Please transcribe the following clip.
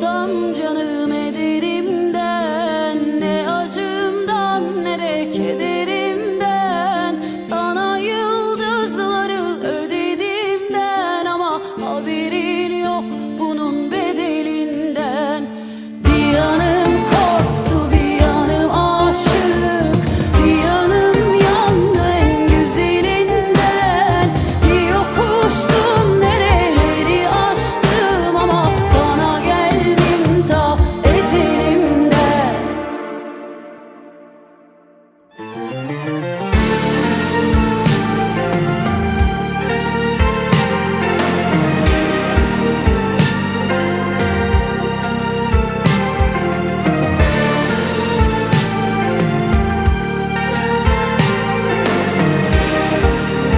olsam canım